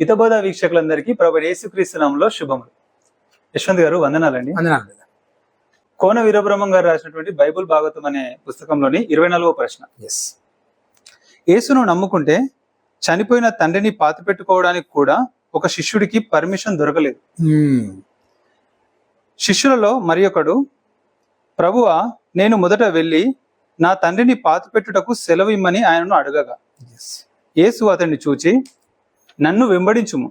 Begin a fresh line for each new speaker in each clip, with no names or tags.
హితబోధ వీక్షకులందరికీ ప్రభు యేసుక్రీస్తు నామంలో శుభములు. యశ్వంత్ గారు వందనాలండి.
వందనాలు.
కోన వీరబ్రహ్మం గారు రాసినటువంటి బైబుల్ భాగవతం అనే పుస్తకంలోని ఇరవై నాలుగో ప్రశ్న.
ఎస్
యేసును నమ్ముకుంటే చనిపోయిన తండ్రిని పాతి పెట్టుకోవడానికి కూడా ఒక శిష్యుడికి పర్మిషన్ దొరకలేదు. శిష్యులలో మరి ఒకడు ప్రభువా నేను మొదట వెళ్ళి నా తండ్రిని పాతి పెట్టుటకు సెలవు ఇమ్మని ఆయనను అడగగా. యేసు అతన్ని చూచి నన్ను వెంబడించుము.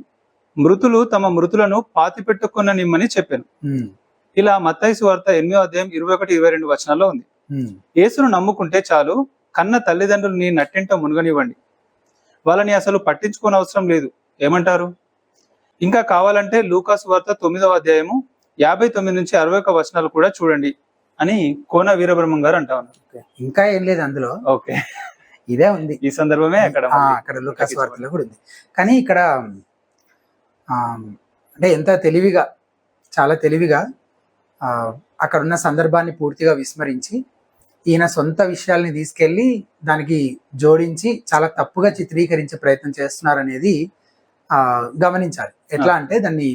మృతులు తమ మృతులను పాతి పెట్టుకొననిమ్మని చెప్పాను. ఇలా మత్తైసు వార్త ఎనిమిదో అధ్యాయం ఇరవై ఒకటి ఇరవై రెండు వచనాల్లో ఉంది. యేసును నమ్ముకుంటే చాలు కన్న తల్లిదండ్రులు నీ నట్టింట మునగనివ్వండి. వాళ్ళని అసలు పట్టించుకోని అవసరం లేదు. ఏమంటారు? ఇంకా కావాలంటే లూకాసు వార్త తొమ్మిదవ అధ్యాయము యాభై తొమ్మిది నుంచి అరవై ఒక వచనాలు కూడా చూడండి అని కోన వీరబ్రహ్మం గారు అంటా ఉన్నారు.
ఇంకా ఏం లేదు అందులో.
ఓకే.
ఇదే ఉంది
ఈ సందర్భమే అక్కడ.
అక్కడ లూకాస్ వార్తలో కూడా ఉంది కానీ ఇక్కడ ఆ, అంటే ఎంత తెలివిగా చాలా తెలివిగా ఆ, అక్కడ ఉన్న సందర్భాన్ని పూర్తిగా విస్మరించి ఈయన సొంత విషయాల్ని తీసుకెళ్ళి దానికి జోడించి చాలా తప్పుగా చిత్రీకరించే ప్రయత్నం చేస్తున్నారు అనేది ఆ, గమనించాలి ఎట్లా అంటే దాన్ని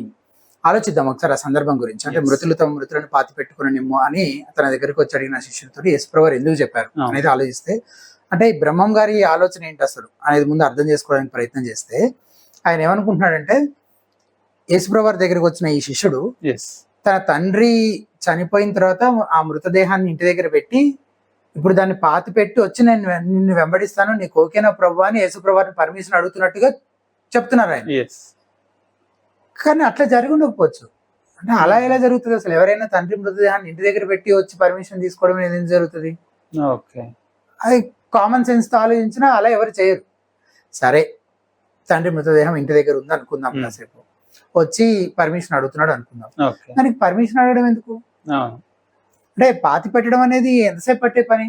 ఆలోచిద్దాం ఒకసారి ఆ సందర్భం గురించి అంటే. మృతులు తమ మృతులను పాతి పెట్టుకుని నిమ్ము అని తన దగ్గరికి వచ్చి అడిగిన శిష్యులతో యశ్ప్రవర్ ఎందుకు చెప్పారు. అనేది ఆలోచిస్తే అంటే ఈ బ్రహ్మం గారి ఆలోచన ఏంటి అసలు అనేది ముందు అర్థం చేసుకోవడానికి ప్రయత్నం చేస్తే ఆయన ఏమనుకుంటున్నాడంటే యేసుప్రవర్ దగ్గరికి వచ్చిన ఈ శిష్యుడు. తన తండ్రి చనిపోయిన తర్వాత ఆ మృతదేహాన్ని ఇంటి దగ్గర పెట్టి ఇప్పుడు దాన్ని పాతి పెట్టి వచ్చి నేను నిన్ను వెంబడిస్తాను నీకు ఓకేనా ప్రభు అని యేసుప్రభుని పర్మిషన్ అడుగుతున్నట్టుగా చెప్తున్నారు ఆయన. కానీ అట్లా జరిగి ఉండకపోవచ్చు. అంటే అలా ఎలా జరుగుతుంది అసలు? ఎవరైనా తండ్రి మృతదేహాన్ని ఇంటి దగ్గర పెట్టి వచ్చి పర్మిషన్ తీసుకోవడం ఎందుకు జరుగుతుంది?
ఓకే
అది కామన్ సెన్స్తో ఆలోచించినా అలా ఎవరు చేయరు. సరే తండ్రి మృతదేహం ఇంటి దగ్గర ఉంది అనుకుందాం. కాసేపు. వచ్చి పర్మిషన్ అడుగుతున్నాడు అనుకుందాం. దానికి పర్మిషన్ అడగడం ఎందుకు. అంటే పాతి పెట్టడం అనేది ఎంతసేపు పట్టే పని?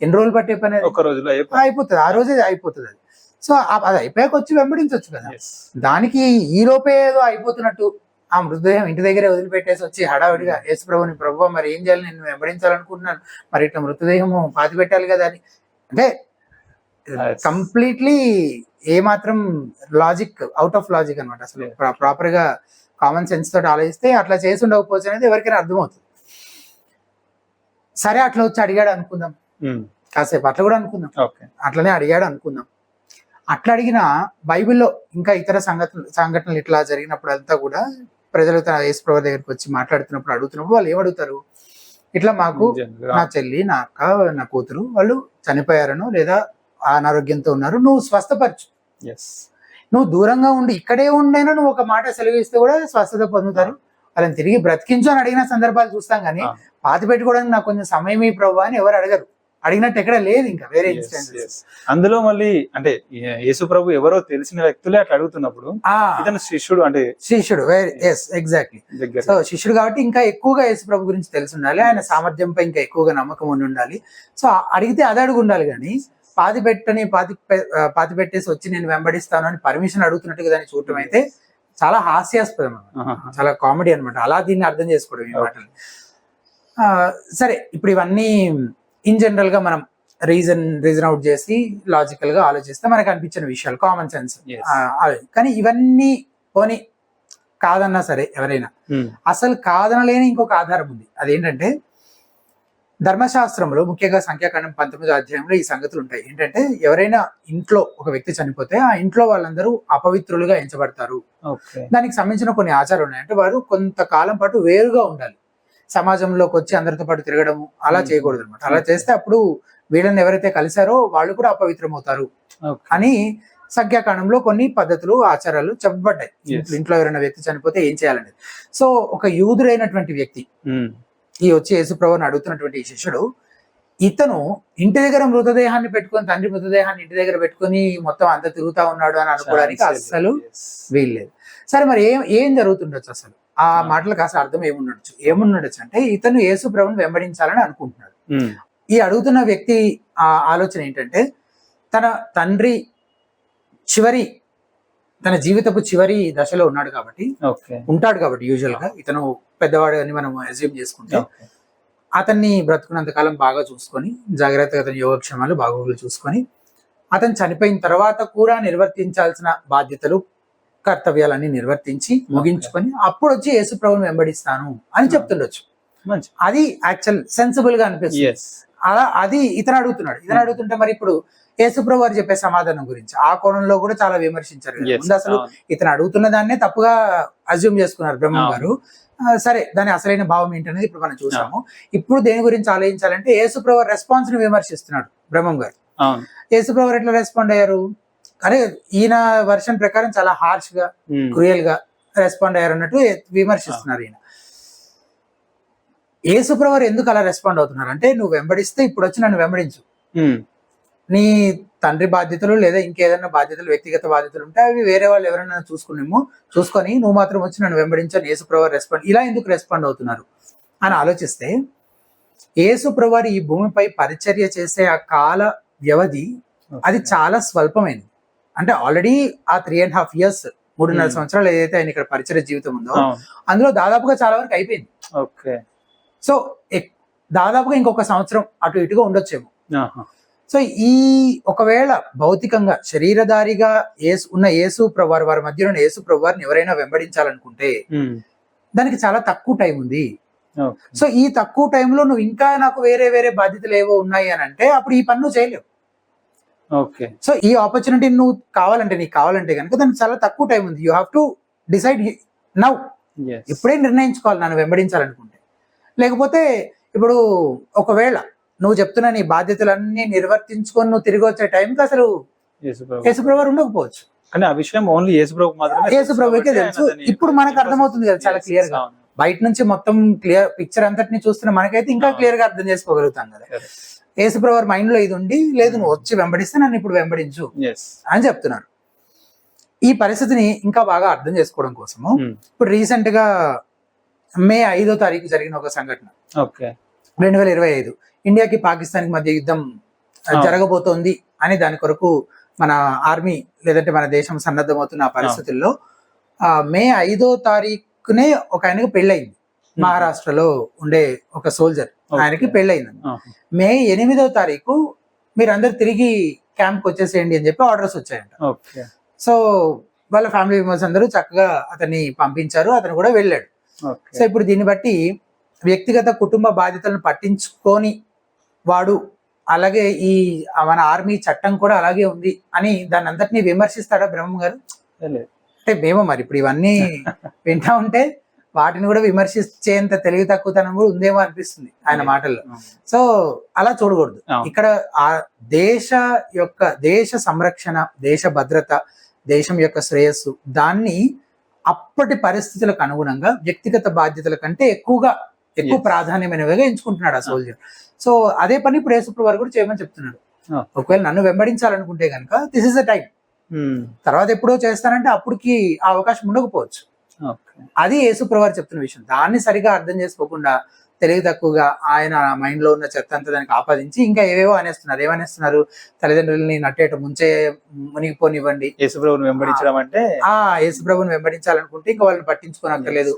ఎన్ని రోజులు పట్టే పని?
ఒక రోజులో.
అయిపోతుంది. ఆ రోజే అయిపోతుంది అది. సో అది అయిపోయాక వచ్చి వెంబడించవచ్చు కదా. దానికి ఈ లోపే ఏదో అయిపోతున్నట్టు ఆ మృతదేహం ఇంటి దగ్గరే వదిలిపెట్టేసి వచ్చి హడావిడిగా యేసు ప్రభుని ప్రభు మరి ఏం చేయాలి? నేను వెంబడించాలనుకుంటున్నాను. మరి ఇట్లా మృతదేహము పాతి పెట్టాలి కదా అని అంటే. కంప్లీట్లీ ఏ మాత్రం లాజిక్ అవుట్ ఆఫ్ లాజిక్ అనమాట అసలు. ప్రాపర్గా కామన్ సెన్స్ తోటి ఆలోచిస్తే అట్లా చేసి ఉండకపోవచ్చు అనేది ఎవరికైనా అర్థమవుతుంది. సరే అట్లా వచ్చి అడిగాడు అనుకుందాం.
ఉమ్.
కాసేపు అట్లా కూడా అనుకుందాం.
ఓకే
అట్లనే అడిగాడు అనుకుందాం. అట్లా అడిగిన బైబిల్లో ఇంకా ఇతర సంఘటనలు సంఘటనలు ఇట్లా జరిగినప్పుడు అంతా కూడా ప్రజలు తన యేసు ప్రభు దగ్గరికి వచ్చి మాట్లాడుతున్నప్పుడు అడుగుతున్నప్పుడు వాళ్ళు ఏమడుగుతారు? ఇట్లా మాకు. నా చెల్లి నా అక్క నా కూతురు వాళ్ళు చనిపోయారను లేదా అనారోగ్యంతో ఉన్నారు నువ్వు స్వస్థపరచు
Yes.
నువ్వు దూరంగా ఉండి ఇక్కడే ఉండైనా నువ్వు ఒక మాట సెలవిస్తే కూడా స్వస్థత పొందుతారు వాళ్ళని తిరిగి బ్రతికించు అని అడిగిన సందర్భాలు చూస్తాం కానీ. పాతి పెట్టుకోవడానికి నాకు కొంచెం సమయం ఈ ప్రభు అని ఎవరు అడగరు అడిగినట్టు ఎక్కడ లేదు ఇంకా వేరే.
అందులో మళ్ళీ అంటే యేసు ప్రభు ఎవరో తెలిసిన వ్యక్తులే అట్లా అడుగుతున్నప్పుడు ఇతను శిష్యుడు అంటే
శిష్యుడు ఎస్ ఎగ్జాక్ట్లీ సో శిష్యుడు కాబట్టి ఇంకా ఎక్కువగా యేసు ప్రభు గురించి తెలిసి ఉండాలి. ఆయన సామర్థ్యంపై ఇంకా ఎక్కువగా నమ్మకం ఉండి ఉండాలి. సో అడిగితే అది అడుగు ఉండాలి కానీ పాతి పెట్టని పాతి పాతి పెట్టేసి వచ్చి నేను వెంబడిస్తాను అని పర్మిషన్ అడుగుతున్నట్టుగా దాన్ని చూడటం అయితే చాలా హాస్యాస్పదం. చాలా కామెడీ అన్నమాట. అలా దీన్ని అర్థం చేసుకోవడం ఈ మాటలు. ఆ, సరే ఇప్పుడు ఇవన్నీ ఇన్ జనరల్గా మనం రీజన్ రీజన్ అవుట్ చేసి లాజికల్గా ఆలోచిస్తే మనకు అనిపించిన విషయాలు కామన్ సెన్స్. కానీ ఇవన్నీ పోని కాదన్నా సరే ఎవరైనా.
ఉమ్.
అసలు కాదనలేని ఇంకొక ఆధారం ఉంది. అదేంటంటే ధర్మశాస్త్రంలో ముఖ్యంగా సంఖ్యాకాండం పంతొమ్మిదో అధ్యాయంలో ఈ సంగతులు ఉంటాయి. ఏంటంటే ఎవరైనా ఇంట్లో ఒక వ్యక్తి చనిపోతే ఆ ఇంట్లో వాళ్ళందరూ అపవిత్రులుగా ఎంచబడతారు. దానికి సంబంధించిన కొన్ని ఆచారాలు ఉన్నాయి అంటే వారు కొంతకాలం పాటు వేరుగా ఉండాలి. సమాజంలోకి వచ్చి అందరితో పాటు తిరగడము అలా. చేయకూడదు అనమాట అలా చేస్తే అప్పుడు వీళ్ళని ఎవరైతే కలిశారో వాళ్ళు కూడా అపవిత్రం అవుతారు
ఓకే.
అని సంఖ్యాకాండంలో కొన్ని పద్ధతులు ఆచారాలు చెప్పబడ్డాయి. ఇంట్లో- ఎవరైనా వ్యక్తి చనిపోతే ఏం చేయాలనేది సో ఒక యూదుడైనటువంటి వ్యక్తి. ఈ వచ్చి యేసుప్రభుని అడుగుతున్నటువంటి శిష్యుడు ఇతను ఇంటి దగ్గర మృతదేహాన్ని పెట్టుకొని తండ్రి మృతదేహాన్ని ఇంటి దగ్గర పెట్టుకొని మొత్తం అంత తిరుగుతా ఉన్నాడు అని అనుకోవడానికి అస్సలు. వీల్లేదు సరే మరి ఏం ఏం జరుగుతుండొచ్చు అసలు ఆ. మాటలకు అసలు అర్థం ఏముండొచ్చు ఏముండొచ్చు అంటే ఇతను యేసు ప్రభుని వెంబడించాలని అనుకుంటున్నాడు. ఈ అడుగుతున్న వ్యక్తి ఆ ఆలోచన ఏంటంటే తన తండ్రి చివరి తన జీవితపు చివరి దశలో ఉన్నాడు కాబట్టి ఉంటాడు కాబట్టి యూజువల్గా ఇతను పెద్దవాడు అని మనం అజ్యూమ్ చేసుకుంటే. అతన్ని బ్రతుకున్నంత కాలం బాగా చూసుకొని జాగ్రత్తగా అతని యోగక్షేమాలు బాగోగులు చూసుకొని అతను చనిపోయిన తర్వాత కూడా నిర్వర్తించాల్సిన బాధ్యతలు కర్తవ్యాలన్నీ నిర్వర్తించి ముగించుకొని అప్పుడు వచ్చి యేసు ప్రభుని వెంబడిస్తాను అని చెప్తుండొచ్చు.
మంచి.
అది యాక్చువల్ సెన్సిబుల్గా అనిపిస్తుంది అలా అది ఇతను అడుగుతున్నాడు. ఇతను అడుగుతుంటే మరి ఇప్పుడు యేసుప్రభు వారు చెప్పే సమాధానం గురించి ఆ కోణంలో కూడా చాలా విమర్శించారు. ముందు అసలు ఇతను అడుగుతున్న దాన్నే తప్పుగా అజ్యూమ్ చేసుకున్నారు బ్రహ్మ. గారు. సరే దాని అసలైన భావం ఏంటనేది ఇప్పుడు మనం చూసాము. ఇప్పుడు దేని గురించి ఆలోచించాలంటే యేసుప్రభు రెస్పాన్స్ని విమర్శిస్తున్నాడు బ్రహ్మం గారు. యేసుప్రభు ఎట్లా రెస్పాండ్ అయ్యారు? అరే ఈయన వర్షన్ ప్రకారం చాలా హార్ష్గా. క్రూయల్గా రెస్పాండ్ అయ్యారు అన్నట్టు విమర్శిస్తున్నారు ఈయన. యేసుప్రభు ఎందుకు అలా రెస్పాండ్ అవుతున్నారు? అంటే నువ్వు వెంబడిస్తే ఇప్పుడు వచ్చి నన్ను వెంబడించు.
ఉమ్.
నీ తండ్రి బాధ్యతలు లేదా ఇంకేదైనా బాధ్యతలు వ్యక్తిగత బాధ్యతలు ఉంటే అవి వేరే వాళ్ళు ఎవరైనా చూసుకునేమో చూసుకొని నువ్వు మాత్రం వచ్చి నన్ను వెంబడించని యేసుప్రభు రెస్పాండ్ ఇలా ఎందుకు రెస్పాండ్ అవుతున్నారు? అని ఆలోచిస్తే యేసుప్రభు ఈ భూమిపై పరిచర్య చేసే ఆ కాల వ్యవధి అది చాలా స్వల్పమైనది అంటే ఆల్రెడీ ఆ త్రీ అండ్ హాఫ్ ఇయర్స్ మూడున్నర
Hmm.
సంవత్సరాలు ఏదైతే ఆయన ఇక్కడ పరిచయ జీవితం ఉందో అందులో దాదాపుగా చాలా వరకు అయిపోయింది.
ఓకే.
సో దాదాపుగా ఇంకొక సంవత్సరం అటు ఇటుగా ఉండొచ్చేమో. సో ఈ ఒకవేళ భౌతికంగా శరీరధారిగా యేసు ఉన్న యేసు ప్రభువారు వారి మధ్యలో ఉన్న యేసు ప్రభువారిని ఎవరైనా వెంబడించాలనుకుంటే
ఉమ్.
దానికి చాలా తక్కువ టైం ఉంది. సో ఈ తక్కువ టైంలో నువ్వు ఇంకా నాకు వేరే వేరే బాధ్యతలు ఏవో ఉన్నాయి అని అంటే అప్పుడు ఈ పన్ను చేయలేవు.
ఓకే.
సో ఈ ఆపర్చునిటీ నువ్వు కావాలంటే నీకు కావాలంటే కనుక దానికి చాలా తక్కువ టైం ఉంది. You have to decide now ఇప్పుడే నిర్ణయించుకోవాలి నన్ను వెంబడించాలనుకుంటే. లేకపోతే ఇప్పుడు ఒకవేళ నువ్వు చెప్తున్న నీ బాధ్యతలన్నీ నిర్వర్తించుకొని నువ్వు తిరిగి వచ్చే టైంకి అసలు
యేసుప్రభు.
ఉండకపోవచ్చు.
కానీ ఆ విషయం ఓన్లీ యేసుప్రభు మాత్రమే
యేసుప్రభుకే తెలుసు. ఇప్పుడు మనకు అర్థమవుతుంది కదా చాలా clear గా. బయట నుంచి మొత్తం క్లియర్ పిక్చర్ అంతటిని చూస్తున్న మనకైతే ఇంకా. క్లియర్గా అర్థం చేసుకోగలుగుతాం కదా. యేసుప్రభు మైండ్లో ఇది ఉండి లేదు నువ్వు వచ్చి వెంబడిస్తే నన్ను ఇప్పుడు వెంబడించు
Yes.
అని చెప్తున్నారు ఈ పరిస్థితిని ఇంకా బాగా అర్థం చేసుకోవడం కోసము
ఉమ్.
ఇప్పుడు రీసెంట్గా మే ఐదో తారీఖు జరిగిన ఒక సంఘటన
ఓకే
రెండు వేల ఇరవై ఐదు ఇండియాకి పాకిస్తాన్కి మధ్య యుద్ధం ఆ. జరగబోతోంది అని దాని కొరకు మన ఆర్మీ లేదంటే మన దేశం సన్నద్ధమవుతున్న ఆ పరిస్థితుల్లో మే ఐదో తారీఖునే ఒక ఆయనకు పెళ్ళయింది మహారాష్ట్రలో ఉండే ఒక సోల్జర్. ఆయనకి పెళ్ళయింది
ఆహా.
మే ఎనిమిదో తారీఖు మీరందరు తిరిగి క్యాంప్ వచ్చేసేయండి అని చెప్పి ఆర్డర్స్ వచ్చాయంట. సో వాళ్ళ ఫ్యామిలీ మెంబర్స్ అందరూ చక్కగా అతన్ని పంపించారు అతను కూడా వెళ్ళాడు. సో ఇప్పుడు దీన్ని బట్టి వ్యక్తిగత కుటుంబ బాధ్యతలను పట్టించుకొని వాడు అలాగే ఈ మన ఆర్మీ చట్టం కూడా అలాగే ఉంది అని దాన్ని అంతటినీ విమర్శిస్తాడా బ్రహ్మ గారు. అంటే మేము మరి ఇప్పుడు ఇవన్నీ వింటా ఉంటే వాటిని కూడా విమర్శించేంత తెలివి తక్కువతనం కూడా ఉందేమో అనిపిస్తుంది ఆయన మాటల్లో. సో అలా చూడకూడదు. ఇక్కడ ఆ దేశ యొక్క దేశ సంరక్షణ దేశ భద్రత దేశం యొక్క శ్రేయస్సు దాన్ని అప్పటి పరిస్థితులకు అనుగుణంగా వ్యక్తిగత బాధ్యతల కంటే ఎక్కువగా ఎక్కువ. ప్రాధాన్యమైనవిగా ఎంచుకుంటున్నాడు ఆ సోల్జర్ సో అదే పని ఇప్పుడు యేసుప్రభు వారు కూడా చేయమని చెప్తున్నాడు. ఒకవేళ నన్ను వెంబడించాలనుకుంటే కనుక దిస్ ఇస్ ద టైం. తర్వాత ఎప్పుడో చేస్తానంటే అప్పటికి ఆ అవకాశం ఉండకపోవచ్చు అది యేసుప్రభు వారు చెప్తున్న విషయం. దాన్ని సరిగా అర్థం చేసుకోకుండా తెలివి తక్కువగా ఆయన మైండ్లో ఉన్న చెత్త అంతా దానికి ఆపాదించి ఇంకా ఏవేవో అనేస్తున్నారు. ఏమనేస్తున్నారు? తల్లిదండ్రులని నట్టేట ముంచే మునిగిపోనివ్వండి.
యేసుప్రభుని వెంబడించడం అంటే?
ఆ యేసుప్రభుని వెంబడించాలనుకుంటే ఇంకా వాళ్ళని పట్టించుకోనక్కర్లేదు.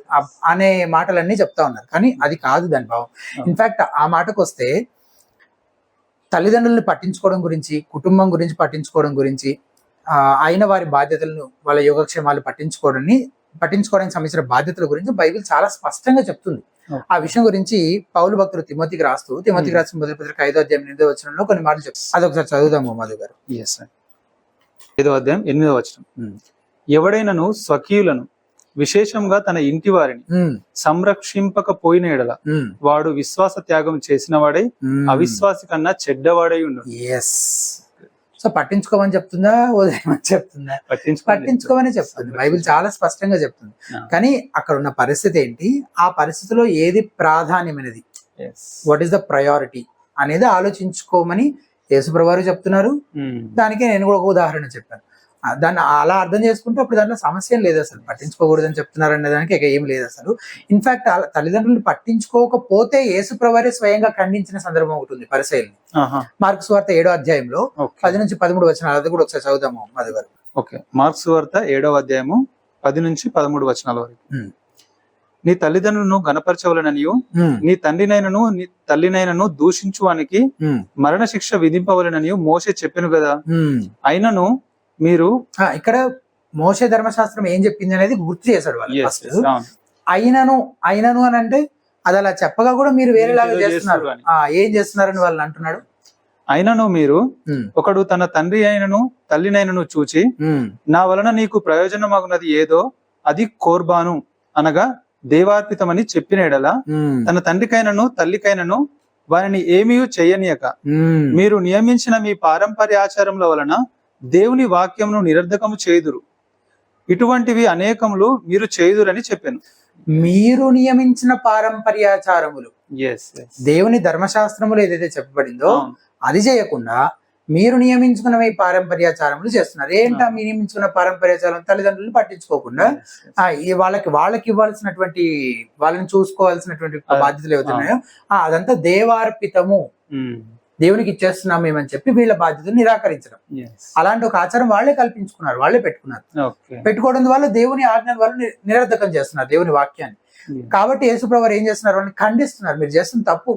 అనే మాటలన్నీ చెప్తా ఉన్నారు. కానీ అది కాదు దాని భావం. ఇన్ఫాక్ట్ ఆ మాటకు వస్తే తల్లిదండ్రుల్ని పట్టించుకోవడం గురించి కుటుంబం గురించి పట్టించుకోవడం గురించి ఆ, అయిన వారి బాధ్యతలను వాళ్ళ యోగక్షేమాలు పట్టించుకోవడాన్ని పట్టించుకోవడానికి సంబంధించిన బాధ్యతల గురించి బైబిల్ చాలా స్పష్టంగా చెప్తుంది. ఆ విషయం గురించి పౌలు భక్తులు తిమోతికి రాస్తూ తిమోతికి
Hmm.
రాసిన మొదటి పత్రిక ఐదో అధ్యాయం ఎనిమిదో వచనంలో కొన్ని మాటలు చెప్తారు అదొకసారి చదువుదాము మధు గారు.
ఎస్ ఐదో అధ్యాయం ఎనిమిదో వచనం.
ఉమ్.
ఎవడైనను స్వకీయులను విశేషంగా తన ఇంటి వారిని సంరక్షింపకపోయిన ఎడల వాడు విశ్వాస త్యాగం చేసిన వాడై. అవిశ్వాసి కన్నా చెడ్డవాడై ఉండు.
ఎస్ సో పట్టించుకోమని చెప్తుందా వదిలేమని చెప్తుందా? పట్టించుకోమని చెప్తుంది. బైబిల్ చాలా స్పష్టంగా చెప్తుంది. కానీ అక్కడ ఉన్న పరిస్థితి ఏంటి? ఆ పరిస్థితిలో ఏది ప్రాధాన్యమైనది? వాట్ ఈస్ ద ప్రయారిటీ అనేది ఆలోచించుకోమని యేసుప్రభు చెప్తున్నారు. దానికి నేను కూడా ఒక ఉదాహరణ చెప్పాను. దాన్ని అలా అర్థం చేసుకుంటే అప్పుడు దాంట్లో సమస్య లేదు అసలు. పట్టించుకోకూడదని చెప్తున్నారు అనే దానికి ఇక ఏం లేదు అసలు. ఇన్ఫాక్ట్ తల్లిదండ్రులు పట్టించుకోకపోతే యేసుప్రభువారే స్వయంగా ఖండించిన సందర్భం ఒకటి ఉంది పరిశైలిని. మార్క్స్ వార్త ఏడో అధ్యాయంలో పది నుంచి పదమూడు వచ్చిన అది కూడా ఒకసారి చదువుదాము మధు గారు.
ఓకే. మార్క్స్ వార్త ఏడవ అధ్యాయము పది నుంచి పదమూడు వచనాల వరకు. నీ తల్లిదండ్రులను గణపరచవలననియు
ఉమ్,
నీ తండ్రినైనను నీ తల్లినైనను దూషించువానికి మరణ శిక్ష విధింపవలనని మోసే చెప్పెను కదా. అయినను మీరు
ఇక్కడ మోసే ధర్మశాస్త్రం ఏం చెప్పింది అనేది గుర్తు చేశాడు వాళ్ళు ఫస్ట్. అయినను అయినను అని అంటే అది అలా చెప్పగా కూడా మీరు వేరేలాగా చేస్తున్నారు ఏం చేస్తున్నారని వాళ్ళు అంటున్నాడు.
అయినను మీరు ఒకడు తన తండ్రి అయినను తల్లినైనను చూచి నా వలన నీకు ప్రయోజనమగునది ఏదో అది కోర్బాను అనగా దేవార్పితమని చెప్పిన ఎడల తన తండ్రికైనను తల్లికైనను వారిని ఏమీ చేయనీయక. మీరు నియమించిన మీ పారంపర్య ఆచారముల వలన దేవుని వాక్యమును నిరర్ధకము చేయుదురు. ఇటువంటివి అనేకములు మీరు చేయుదురని చెప్పాను.
మీరు నియమించిన పారంపర్యాచారములు. దేవుని ధర్మశాస్త్రములు ఏదైతే చెప్పబడిందో అది చేయకుండా మీరు నియమించుకున్న మీ పారంపర్యాచారములు చేస్తున్నారు. ఏంటా మీరు నియమించుకున్న పారంపర్యాచారం? తల్లిదండ్రులు పట్టించుకోకుండా ఆ, ఈ వాళ్ళకి వాళ్ళకి ఇవ్వాల్సినటువంటి వాళ్ళని చూసుకోవాల్సినటువంటి. బాధ్యతలు ఏవైతే ఉన్నాయో ఆ, అదంతా దేవార్పితము. దేవునికి ఇచ్చేస్తున్నాం మేమని చెప్పి వీళ్ళ బాధ్యతను నిరాకరించడం. అలాంటి ఒక ఆచారం వాళ్ళే కల్పించుకున్నారు వాళ్ళే పెట్టుకున్నారు. పెట్టుకోవడం వల్ల దేవుని ఆజ్ఞల వల్ల నిరర్ధకం చేస్తున్నారు దేవుని వాక్యాన్ని. కాబట్టి యేసుప్రభు ఏం చేస్తున్నారు? వాళ్ళని ఖండిస్తున్నారు. మీరు చేస్తున్న తప్పు.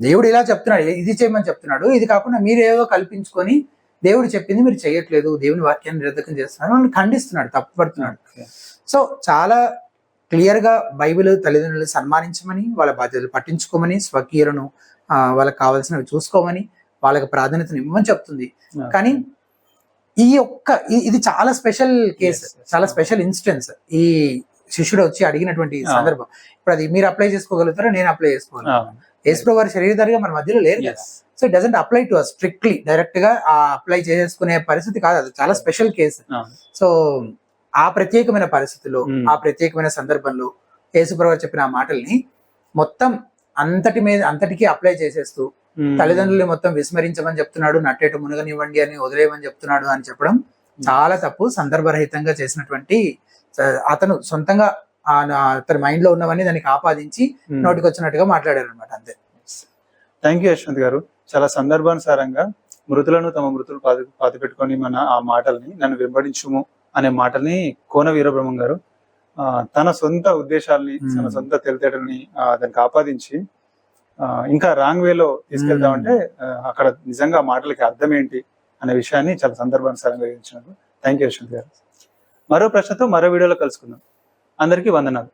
దేవుడు ఇలా చెప్తున్నాడు. ఇది చేయమని చెప్తున్నాడు. ఇది కాకుండా మీరు ఏదో కల్పించుకొని దేవుడు చెప్పింది మీరు చేయట్లేదు. దేవుని వాక్యాన్ని నిరర్ధకం చేస్తున్నారు. వాళ్ళని ఖండిస్తున్నాడు తప్పు పడుతున్నాడు సో చాలా క్లియర్గా బైబిల్ తల్లిదండ్రులు సన్మానించమని వాళ్ళ బాధ్యతలు పట్టించుకోమని స్వకీయులను వాళ్ళకి కావాల్సినవి చూసుకోమని వాళ్ళకి ప్రాధాన్యతను ఇవ్వమని చెప్తుంది. కానీ ఈ ఒక్క ఇది చాలా స్పెషల్ కేసు. చాలా స్పెషల్ ఇన్స్టెన్స్. ఈ శిష్యుడు వచ్చి అడిగినటువంటి. సందర్భం. ఇప్పుడు అది మీరు అప్లై చేసుకోగలుగుతారా నేను అప్లై చేసుకోగలను యేసుప్రభు వారి శరీరధారిగా మన మధ్యలో లేరు కదా. So it doesn't apply to strictly డైరెక్ట్గా ఆ అప్లై చేసుకునే పరిస్థితి కాదు. అది చాలా స్పెషల్ కేసు సో ఆ ప్రత్యేకమైన పరిస్థితుల్లో
Hmm.
ఆ ప్రత్యేకమైన సందర్భంలో యేసుప్రభు చెప్పిన ఆ మాటల్ని మొత్తం అంతటి మీద అంతటికీ అప్లై చేసేస్తూ తల్లిదండ్రులు మొత్తం విస్మరించమని చెప్తున్నాడు నట్టేటు మునగనివ్వండి అని వదిలేయమని చెప్తున్నాడు అని చెప్పడం చాలా తప్పు. సందర్భరహితంగా చేసినటువంటి అతను సొంతంగా అతని మైండ్లో ఉన్నవన్నీ దానికి ఆపాదించి నోటికి వచ్చినట్టుగా మాట్లాడారు అనమాట అంతే
థ్యాంక్ యూ యశ్వంత్ గారు. చాలా సందర్భానుసారంగా మృతులను తమ మృతులు పాతి పాతి పెట్టుకొని మన ఆ మాటల్ని నన్ను వెంబడించుము అనే మాటల్ని కోన వీరబ్రహ్మం గారు తన సొంత ఉద్దేశాల్ని. తన సొంత తెలితేటల్ని దానికి ఆపాదించి ఇంకా రాంగ్ వేలో తీసుకెళ్తామంటే అక్కడ నిజంగా మాటలకి అర్థం ఏంటి అనే విషయాన్ని చాలా సందర్భానుసారంగా వివరించినారు థ్యాంక్ యూ యశ్వంత్ గారు. మరో ప్రశ్నతో మరో వీడియోలో కలుసుకుందాం. అందరికీ వందనాలు.